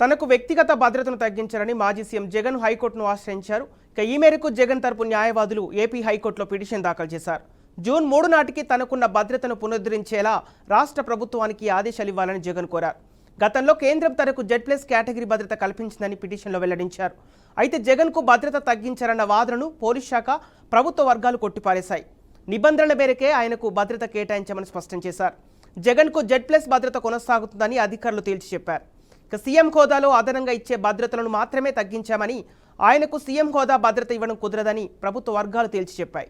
తనకు వ్యక్తిగత భద్రతను తగ్గించారని మాజీ సీఎం జగన్ హైకోర్టును ఆశ్రయించారు. ఇక ఈ మేరకు జగన్ తరపు న్యాయవాదులు ఏపీ హైకోర్టులో పిటిషన్ దాఖలు చేశారు. జూన్ మూడు నాటికి తనకున్న భద్రతను పునరుద్ధరించేలా రాష్ట్ర ప్రభుత్వానికి ఆదేశాలు ఇవ్వాలని జగన్ కోరారు. గతంలో కేంద్రం తనకు జెడ్ ప్లస్ కేటగిరీ భద్రత కల్పించిందని పిటిషన్లో వెల్లడించారు. అయితే జగన్కు భద్రత తగ్గించారన్న వాదనను పోలీస్ శాఖ ప్రభుత్వ వర్గాలు కొట్టిపారేశాయి. నిబంధనల మేరకే ఆయనకు భద్రత కేటాయించామని స్పష్టం చేశారు. జగన్కు జెడ్ ప్లస్ భద్రత కొనసాగుతుందని అధికారులు తేల్చి చెప్పారు. ఇక సీఎం హోదాలో అదనంగా ఇచ్చే భద్రతలను మాత్రమే తగ్గించామని ఆయనకు సీఎం హోదా భద్రత ఇవ్వడం కుదరదని ప్రభుత్వ వర్గాలు తేల్చి చెప్పాయి.